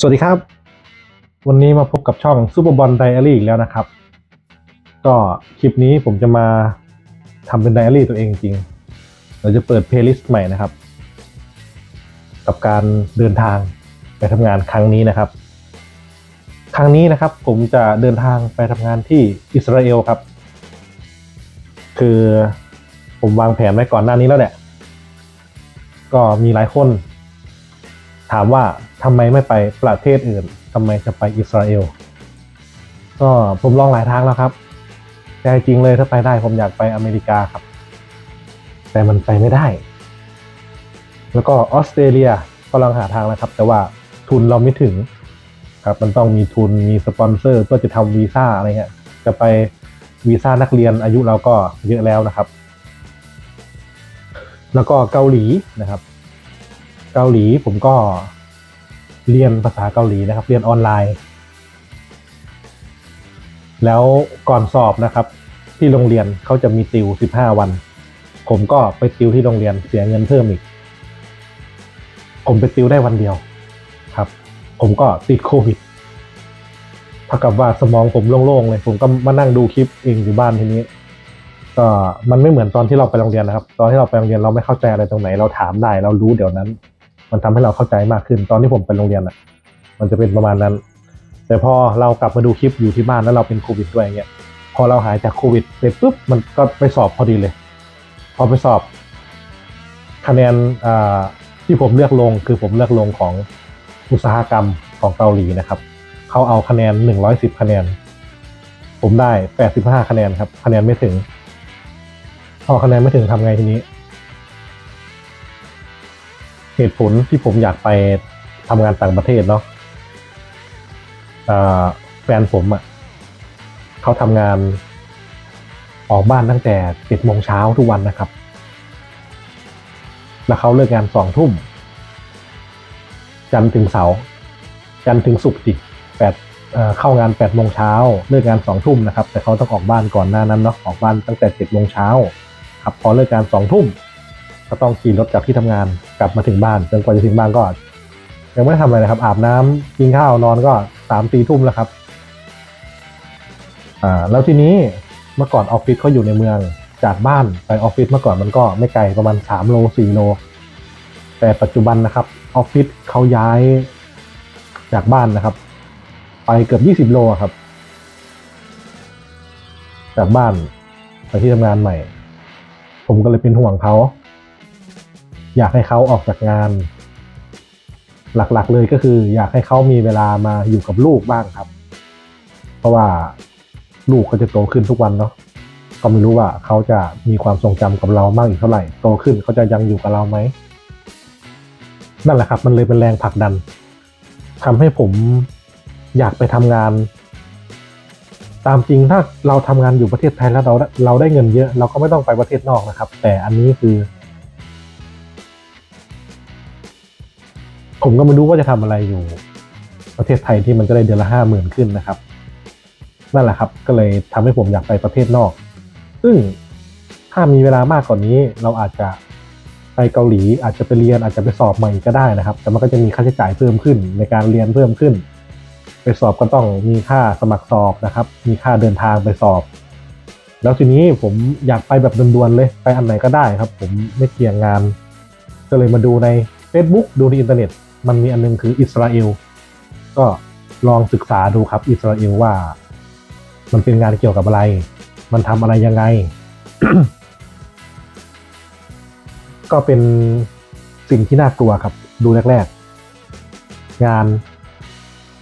สวัสดีครับ วันนี้มาพบกับช่องซูเปอร์บอลไดอารี่อีกแล้วนะครับ ก็คลิปนี้ผมจะมาทำเป็นไดอารี่ตัวเองจริง เราจะเปิดเพลย์ลิสต์ใหม่นะครับ กับการเดินทางไปทำงานครั้งนี้นะครับ ครั้งนี้นะครับผมจะเดินทางไปทำงานที่อิสราเอลครับ คือผมวางแผนไว้ก่อนหน้านี้แล้วแหละก็มีหลายคน ถามว่าทำไมไม่ไปประเทศอื่นทำไมจะไปอิสราเอล ก็ผมลองหลายทางแล้วครับแต่จริงเลยถ้าไปได้ผมอยากไปอเมริกาครับ แต่มันไปไม่ได้ แล้วก็ออสเตรเลียก็ลองหาทางแล้วครับ แต่ว่าทุนเราไม่ถึงครับ มันต้องมีทุนมีสปอนเซอร์เพื่อจะทำวีซ่าอะไรเงี้ยจะไปวีซ่านักเรียนอายุเราก็เยอะแล้วนะครับ แล้วก็เกาหลีนะครับ เกาหลีผมก็เรียนภาษาเกาหลีนะครับ เรียนออนไลน์ แล้วก่อนสอบนะครับ ที่โรงเรียนเขาจะมีติว 15 วัน ผมก็ไปติวที่โรงเรียนเสียเงินเพิ่มอีก ผมไปติวได้วันเดียวครับ ผมก็ติดโควิดเท่ากับว่าสมองผมโล่งๆเลย ผมก็มานั่งดูคลิปเองอยู่บ้านทีนี้ ก็มันไม่เหมือนตอนที่เราไปโรงเรียนนะครับ ตอนที่เราไปโรงเรียนเราไม่เข้าใจอะไรตรงไหน เราถามได้เรารู้เดี๋ยวนั้น มันทำให้เราเข้าใจมากขึ้น ตอนที่ผมไปโรงเรียนอะ มันจะเป็นประมาณนั้น แต่พอเรากลับมาดูคลิปอยู่ที่บ้านแล้วเราเป็นโควิดด้วยเงี้ยพอเราหายจากโควิดเสร็จปุ๊บมันก็ไปสอบพอดีเลย พอไปสอบ คะแนนอ่าที่ผมเลือกลงคือผมเลือกลงของอุตสาหกรรมของเกาหลีนะครับเขาเอาคะแนน 110 คะแนน ผมได้ 85 คะแนนครับ คะแนนไม่ถึง พอคะแนนไม่ถึงทำไงทีนี้ เหตุผลที่ผมอยากไปทำงานต่างประเทศเนาะแฟนผมอะ่ะเขาทำงานออกบ้านตั้งแต่เจ็ดโมงเช้าทุกวันนะครับ แล้วเขาเลิกงานสองทุ่ม จันทร์ถึงเสาร์ จันทร์ถึงศุกร์ดิแปดเอ่อเข้างานแปดโมงเช้าเลิกงานสองทุ่มนะครับ แต่เขาต้องออกบ้านก่อนหน้านั้นเนาะ ออกบ้านตั้งแต่เจ็ดโมงเช้าครับ พอเลิกงานสองทุ่ม ก็ต้องขี่รถจากที่ทำงานกลับมาถึงบ้านจนกว่าจะถึงบ้านก็ ยังไม่ได้ทำอะไรนะครับ อาบน้ำกินข้าวนอนก็สามตีทุ่มแล้วครับ อ่า แล้วทีนี้เมื่อก่อนออฟฟิศเขาอยู่ในเมืองจากบ้านไปออฟฟิศเมื่อก่อนมันก็ไม่ไกลประมาณสามโลสี่โล แต่ปัจจุบันนะครับออฟฟิศเขาย้ายจากบ้านนะครับ ไปเกือบยี่สิบโลครับ จากบ้านไปที่ทำงานใหม่ ผมก็เลยเป็นห่วงเขา อยากให้เขาออกจากงาน หลักๆเลยก็คือ อยากให้เขามีเวลามาอยู่กับลูกบ้างครับ เพราะว่าลูกเขาจะโตขึ้นทุกวันเนาะก็ไม่รู้ว่าเขาจะมีความทรงจำกับเรามากอีกเท่าไหร่โตขึ้นเขาจะยังอยู่กับเราไหมนั่นแหละครับมันเลยเป็นแรงผลักดันทำให้ผมอยากไปทำงาน ตามจริงถ้าเราทำงานอยู่ประเทศไทยแล้วเราเราได้เงินเยอะ เราก็ไม่ต้องไปประเทศนอกนะครับ แต่อันนี้คือ ผมก็ไม่รู้ว่าจะทำอะไรอยู่ ประเทศไทยที่มันจะได้เดือนละห้าหมื่นขึ้นนะครับ นั่นแหละครับ ก็เลยทำให้ผมอยากไปประเทศนอก ซึ่งถ้ามีเวลามากกว่านนี้ เราอาจจะไปเกาหลี อาจจะไปเรียนอาจจะไปสอบใหม่ก็ได้นะครับ แต่มันก็จะมีค่าใช้จ่ายเพิ่มขึ้น ในการเรียนเพิ่มขึ้น ไปสอบก็ต้องมีค่าสมัครสอบนะครับ มีค่าเดินทางไปสอบ แล้วทีนี้ผมอยากไปแบบด่วนๆเลยไปอันไหนก็ได้ครับ ผมไม่เกี่ยงงาน ก็เลยมาดูใน Facebook ดูในอินเทอร์เน็ต มันมีอันนึงคืออิสราเอล ก็ลองศึกษาดูครับ อิสราเอลว่า มันเป็นงานเกี่ยวกับอะไร มันทำอะไรยังไง ก็เป็นสิ่งที่น่ากลัวครับ ดูแรก ๆ งาน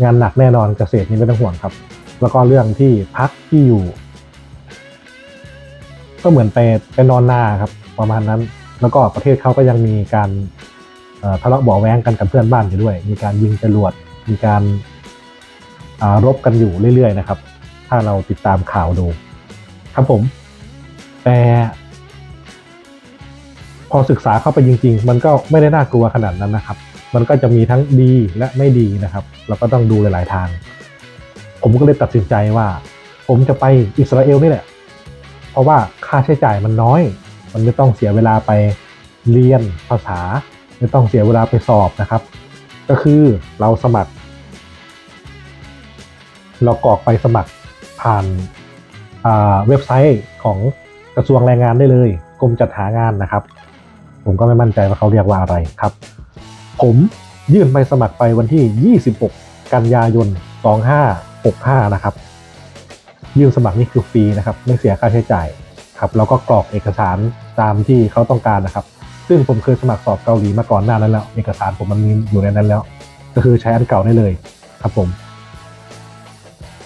งานหนักแน่นอนเกษตรนี่ไม่ต้องห่วงครับ แล้วก็เรื่องที่พักที่อยู่ ก็เหมือนไปไปนอนนาครับ ประมาณนั้น แล้วก็ประเทศเขาก็ยังมีการ ทะเลาะเบาะแว้งกันกับเพื่อนบ้านอยู่ด้วย มีการยิงจรวด มีการรบกันอยู่เรื่อยๆนะครับ ถ้าเราติดตามข่าวดู ครับผม แต่พอศึกษาเข้าไปจริง ๆ มันก็ไม่ได้น่ากลัวขนาดนั้นนะครับ มันก็จะมีทั้งดีและไม่ดีนะครับ เราก็ต้องดูหลาย ๆ ทาง ผมก็เลยตัดสินใจว่า ผมจะไปอิสราเอลนี่แหละ เพราะว่าค่าใช้จ่ายมันน้อย มันไม่ต้องเสียเวลาไปเรียนภาษา ไม่ต้องเสียเวลาไปสอบนะครับ ก็คือเราสมัคร เรากรอกไปสมัครผ่านาเว็บไซต์ของกระทรวงแรงงานได้เลยกรมจัดหางานนะครับ ผมก็ไม่มั่นใจว่าเขาเรียกว่าอะไรครับ ผมยื่นใบสมัครไปวันที่ 26 กันยายน 2565 นะครับ ยื่นสมัครนี่คือฟรีนะครับ ไม่เสียค่าใช้จ่ายครับ แล้วก็กรอกเอกสารตามที่เขาต้องการนะครับ ซึ่งผมเคยสมัครสอบเกาหลีมาก่อนหน้านั้นแล้ว เอกสารผมมันมีอยู่ในนั้นแล้ว ก็คือใช้อันเก่าได้เลยครับผม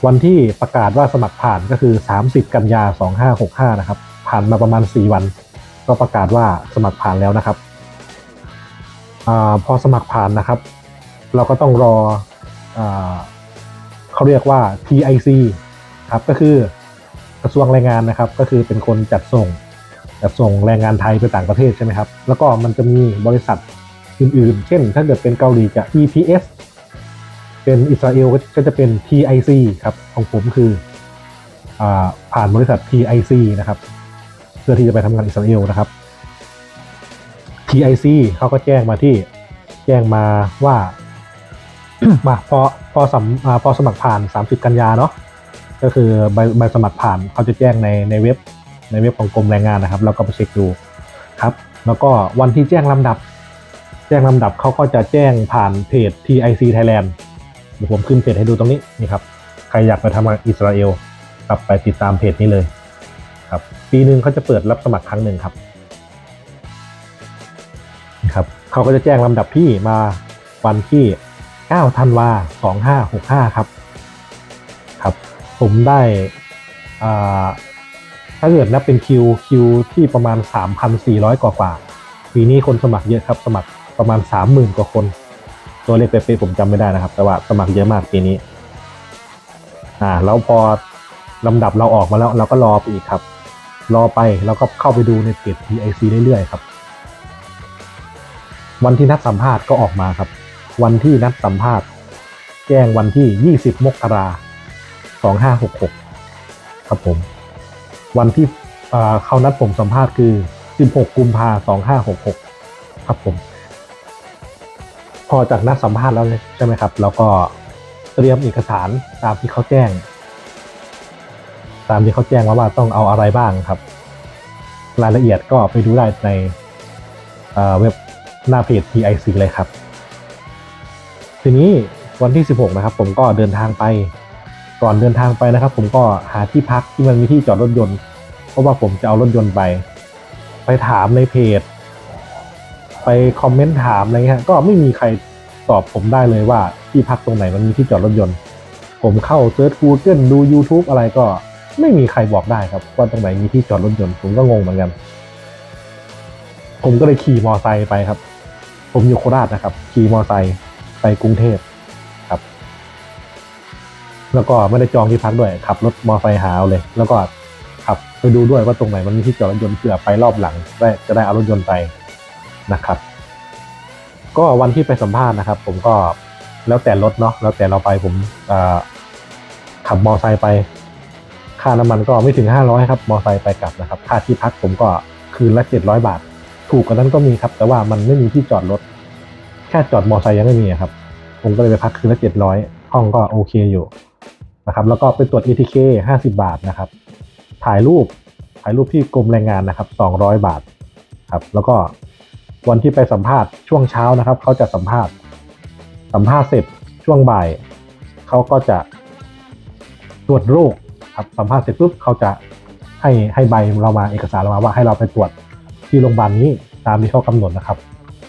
วันที่ประกาศว่าสมัครผ่านก็คือ 30 กันยา 2565 นะครับ ผ่านมาประมาณ 4 วัน ก็ประกาศว่าสมัครผ่านแล้วนะครับอาพอสมัครผ่านนะครับ เราก็ต้องรออาเขาเรียกว่า TIC ครับก็คือกระทรวงแรงงานนะครับ ก็คือเป็นคนจัดส่ง จัดส่งแรงงานไทยไปต่างประเทศใช่ไหมครับ แล้วก็มันจะมีบริษัทอื่นๆ เช่น ถ้าเกิดเป็นเกาหลีจะ EPS เป็นอิสราเอลก็จะเป็น TIC ครับ ของผมคืออผ่านบริษัท TIC นะครับ เพื่อที่จะไปทำงานอิสราเอลนะครับ TIC เขาก็แจ้งมาที่แจ้งมาว่ามาพอพอสมอพอสมัครผ่าน 30 กันยาเนาะก็คือใบใบสมัครผ่านเขาจะแจ้งในในเว็บ ในเว็บของกรมแรงงานนะครับเราก็ไปเช็คดูครับ แล้วก็วันที่แจ้งลำดับ แจ้งลำดับเขาก็จะแจ้งผ่านเพจ TIC Thailand เดี๋ยวผมขึ้นเพจให้ดูตรงนี้นี่ครับใครอยากไปทำงานอิสราเอลครับไปติดตามเพจนี้เลยครับปีหนึ่งเขาจะเปิดรับสมัครครั้งหนึ่งครับครับเขาก็จะแจ้งลำดับที่มาวันที่ 9 ธันวา 2565 ครับ ครับ ผมได้อ่า ถ้าเกิดนับเป็นคิวคิวที่ประมาณ 3,400 กว่ากว่าปีนี้คนสมัครเยอะครับ สมัครประมาณ 30,000 กว่าคน ตัวเลขเป๊ะๆผมจำไม่ได้นะครับ แต่ว่าสมัครเยอะมากปีนี้ อ่าแล้วพอลำดับเราออกมาแล้วเราก็รอไปอีกครับ รอไปแล้วก็เข้าไปดูในเพจ TIC เรื่อยๆครับ วันที่นัดสัมภาษณ์ก็ออกมาครับ วันที่นัดสัมภาษณ์ แจ้งวันที่ 20 มกราคม2566 ครับผม วันที่เขานัดผมสัมภาษณ์คือ 16 กุมภาพันธ์2566ครับผม พอจากนัดสัมภาษณ์แล้วใช่ไหมครับ แล้วก็เตรียมเอกสารตามที่เขาแจ้ง ตามที่เขาแจ้งมาว่าต้องเอาอะไรบ้างครับ รายละเอียดก็ไปดูได้ในเอ่อเว็บหน้าเพจ TIC เลยครับ ทีนี้วันที่ 16 นะครับ ผมก็เดินทางไป ก่อนเดินทางไปนะครับ ผมก็หาที่พักที่มันมีที่จอดรถยนต์ เพราะว่าผมจะเอารถยนต์ไป ไปถามในเพจ ไปคอมเมนต์ถามอะไรเงี้ยก็ไม่มีใครตอบผมได้เลยว่าที่พักตรงไหนมันมีที่จอดรถยนต์ ผมเข้าเซิร์ช Google ดู YouTube อะไรก็ไม่มีใครบอกได้ครับว่าตรงไหนมีที่จอดรถยนต์ผมก็งงเหมือนกัน ผมก็เลยขี่มอไซค์ไปครับ ผมอยู่โคราชนะครับ ขี่มอไซค์ไปกรุงเทพ แล้วก็ไม่ได้จองที่พักด้วยขับรถมอไซค์หาเอาเลย แล้วก็ขับไปดูด้วยว่าตรงไหนมันมีที่จอดรถยนต์เผื่อไปรอบหลังได้จะได้เอารถยนต์ไปนะครับ ก็วันที่ไปสัมภาษณ์นะครับ ผมก็แล้วแต่รถเนาะแล้วแต่เราไปผมขับมอไซค์ไป ค่าน้ำมันก็ไม่ถึง 500 ครับมอไซค์ไปกลับนะครับ ค่าที่พักผมก็คืนละ 700 บาท ถูกกว่านั้นก็มีครับ แต่ว่ามันไม่มีที่จอดรถแค่จอดมอไซค์ยังไม่มีครับ ผมก็เลยไปพักคืนละ 700 ห้องก็โอเคอยู่ นะครับ แล้วก็ไปตรวจ ATK 50 บาทนะครับ ถ่ายรูปถ่ายรูปที่กรมแรงงานนะครับ 200 บาทครับ แล้วก็วันที่ไปสัมภาษณ์ช่วงเช้านะครับเขาจะสัมภาษณ์ สัมภาษณ์เสร็จช่วงบ่ายเขาก็จะตรวจโรคครับสัมภาษณ์เสร็จปุ๊บเขาจะให้ให้ใบเรามาเอกสารเรามาว่าให้เราไปตรวจที่โรงพยาบาลนี้ตามที่เขากำหนดนะครับ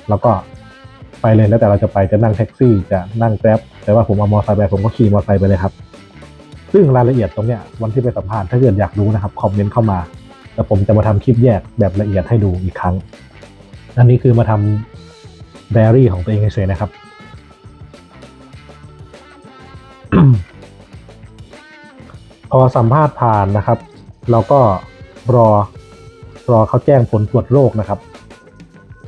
แล้วก็ไปเลยแล้วแต่เราจะไปจะนั่งแท็กซี่จะนั่งแกร็บแต่ว่าผมเอามอเตอร์ไซค์ไปผมก็ขี่มอเตอร์ไซค์ไปเลยครับ ซึ่งรายละเอียดตรงเนี้ยวันที่ไปสัมภาษณ์ถ้าเกิดอยากรู้นะครับคอมเมนต์เข้ามาแล้วผมจะมาทำคลิปแยกแบบละเอียดให้ดูอีกครั้ง อันนี้คือมาทำไดอารี่ของตัวเองเฉยๆนะครับพอสัมภาษณ์ผ่านนะครับ เราก็รอรอเขาแจ้งผลตรวจโรคนะครับ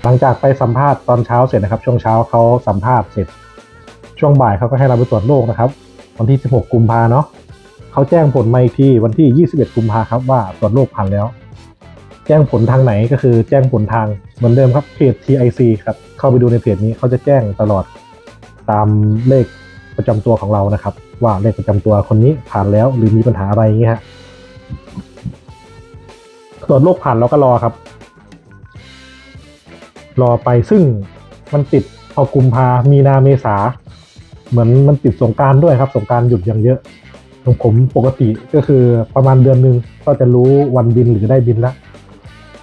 หลังจากไปสัมภาษณ์ตอนเช้าเสร็จนะครับ ช่วงเช้าเขาสัมภาษณ์เสร็จ ช่วงบ่ายเขาก็ให้เราไปตรวจโรคนะครับ วันที่ 16 กุมภาเนาะ เขาแจ้งผลมาอีกที่วันที่ 21 กุมภาครับว่าตรวจโรคผ่านแล้ว แจ้งผลทางไหนก็คือแจ้งผลทางเหมือนเดิมครับเพจ TIC ครับ เข้าไปดูในเพจนี้เขาจะแจ้งตลอดตามเลขประจำตัวของเรานะครับ ว่าเลขประจำตัวคนนี้ผ่านแล้วหรือมีปัญหาอะไรอย่างเงี้ยฮะตรวจโรคผ่านเราก็รอครับ รอไปซึ่งมันติดพอกุมภามีนาเมษา เหมือนมันติดสงกรารด้วยครับ สงกรารหยุดอย่างเยอะ ของผมปกติก็คือประมาณเดือนหนึ่งก็จะรู้วันบินหรือได้บินแล้ว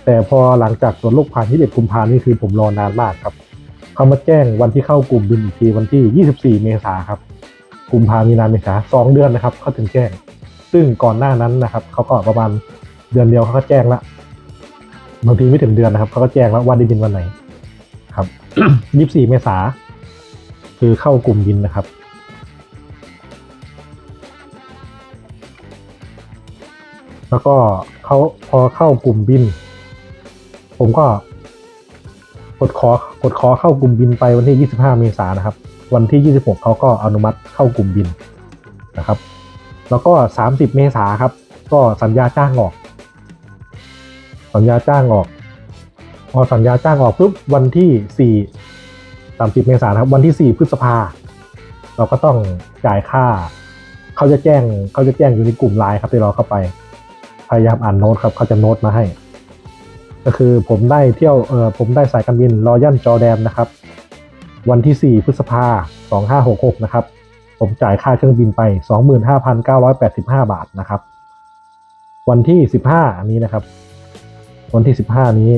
แต่พอหลังจากตรวจโรคผ่าน21กุมภานี่คือผมรอนานมากครับเขามาแจ้งวันที่เข้ากลุ่มบินอีกทีวันที่ 24 เมษาครับกุมภามีนาเมษาสองเดือนนะครับเขาถึงแจ้ง ซึ่งก่อนหน้านั้นนะครับเขาก็ประมาณเดือนเดียวเขาก็แจ้งละบางทีไม่ถึงเดือนนะครับเขาก็แจ้งแล้วว่าได้บินวันไหนครับ 24 เมษาคือเข้ากลุ่มบินนะครับ แล้วก็เขาพอเข้ากลุ่มบิน ผมก็กดขอกดขอเข้ากลุ่มบินไปวันที่ 25 เมษายนนะครับ วันที่ 26เขาก็อนุมัติเข้ากลุ่มบินนะครับ แล้วก็ 30 เมษายนครับ ก็สัญญาจ้างออก สัญญาจ้างออกพอสัญญาจ้างออกปุ๊บวันที่4 30 เมษายนครับ วันที่ 4 พฤษภาเราก็ต้องจ่ายค่า เขาจะแจ้งเขาจะแจ้งอยู่ในกลุ่มไลน์ครับที่เราเข้าไป พยายามอ่านโน้ตครับเขาจะโน้ตมาให้ ก็คือผมได้เที่ยวเออผมได้สายการบินรอยัลจอแดนนะครับ วันที่ 4 พฤษภา2566นะครับ ผมจ่ายค่าเครื่องบินไป 25,985 บาทนะครับ วันที่ 15 อันนี้นะครับ วันที่ 15 นี้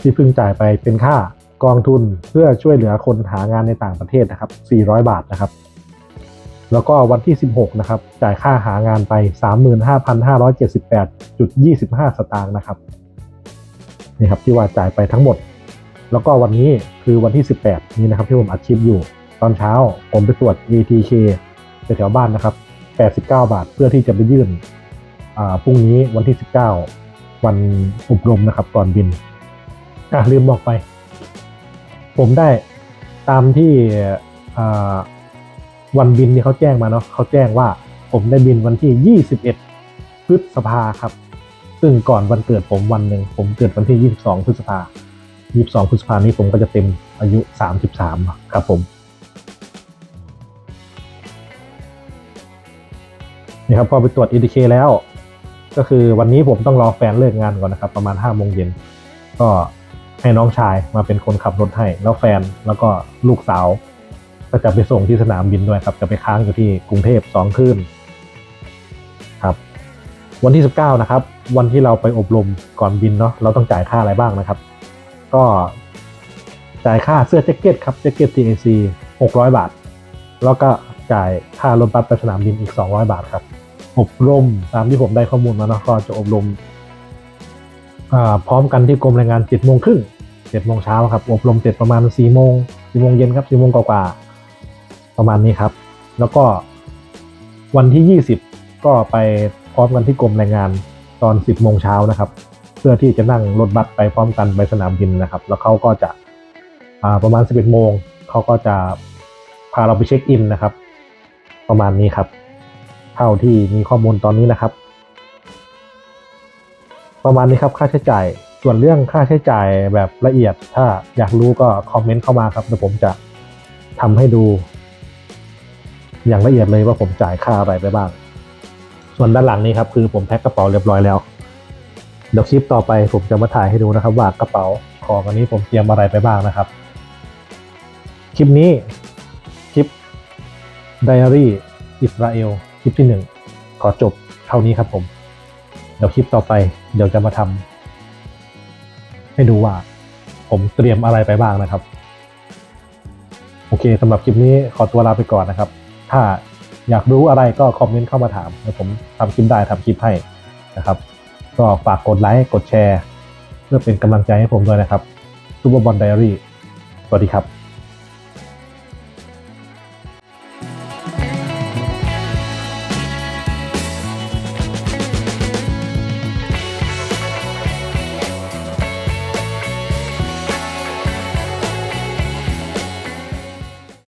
ที่เพิ่งจ่ายไปเป็นค่ากองทุนเพื่อช่วยเหลือคนหางานในต่างประเทศนะครับ 400 บาทนะครับ แล้วก็วันที่ 16 นะครับ จ่ายค่าหางานไป 35,578.25 สตางค์นะครับนี่ครับที่ว่าจ่ายไปทั้งหมด แล้วก็วันนี้คือวันที่ 18 นี้นะครับที่ผมอัดคลิปอยู่ ตอนเช้าผมไปตรวจ ATK แถวบ้านนะครับ 89 บาทเพื่อที่จะไปยื่นอ่าพรุ่งนี้วันที่ 19 วันอบรมนะครับก่อนบินอะลืมบอกไป ผมได้ตามที่อ่า วันบินที่เขาแจ้งมาเนาะเขาแจ้งว่าผมได้บินวันที่ 21 พฤษภาครับ ซึ่งก่อนวันเกิดผมวันหนึ่งผมเกิดวันที่ 22 พฤษภา 22 พฤษภานี้ผมก็จะเต็มอายุ 33 ครับผมนี่ครับพอไปตรวจ ETK แล้ว ก็คือวันนี้ผมต้องรอแฟนเลิกงานก่อนนะครับ ประมาณ5โมงเย็นก็ให้น้องชายมาเป็นคนขับรถให้ แล้วแฟนแล้วก็ลูกสาว ก็จะไปส่งที่สนามบินด้วยครับ จะไปค้างอยู่ที่กรุงเทพสองคืนครับ วันที่ 19 นะครับ วันที่เราไปอบรมก่อนบินเนาะเราต้องจ่ายค่าอะไรบ้างนะครับ ก็จ่ายค่าเสื้อแจ็คเก็ตครับแจ็คเก็ต TAC 600 บาท แล้วก็จ่ายค่ารถบัสไปสนามบินอีก 200 บาทครับอบรมตามที่ผมได้ข้อมูลมาเนาะก็จะอบรมอ่าพร้อมกันที่กรมแรงงาน7โมงครึ่ง7โมงเช้าครับอบรมเสร็จประมาณ4โมง4โมงเย็นครับ4โมงกว่าๆ ประมาณนี้ครับ แล้วก็วันที่ 20 ก็ไปพร้อมกันที่กรมแรงงานตอน 10โมงเช้านะครับ เพื่อที่จะนั่งรถบัสไปพร้อมกันไปสนามบินนะครับ แล้วเขาก็จะประมาณ 11โมงเขาก็จะพาเราไปเช็คอินนะครับ ประมาณนี้ครับ เท่าที่มีข้อมูลตอนนี้นะครับ ประมาณนี้ครับค่าใช้จ่ายส่วนเรื่องค่าใช้จ่ายแบบละเอียด ถ้าอยากรู้ก็คอมเมนต์เข้ามาครับเดี๋ยวผมจะทำให้ดู อย่างละเอียดเลยว่าผมจ่ายค่าอะไรไปบ้าง ส่วนด้านหลังนี้ครับคือผมแพ็คกระเป๋าเรียบร้อยแล้ว เดี๋ยวคลิปต่อไปผมจะมาถ่ายให้ดูนะครับว่ากระเป๋าของอันนี้ผมเตรียมอะไรไปบ้างนะครับ คลิปนี้คลิปไดอารี่อิสราเอลคลิปที่หนึ่งขอจบเท่านี้ครับผม เดี๋ยวคลิปต่อไปเดี๋ยวจะมาทำให้ดูว่าผมเตรียมอะไรไปบ้างนะครับ โอเคสำหรับคลิปนี้ขอตัวลาไปก่อนนะครับ ถ้าอยากรู้อะไรก็คอมเมนต์เข้ามาถามเดี๋ยวผมทำคลิปได้ทำคลิปให้นะครับ ก็ฝากกดไลค์กดแชร์ เพื่อเป็นกำลังใจให้ผมด้วยนะครับซูเปอร์บอลไดอารี่สวัสดีครับ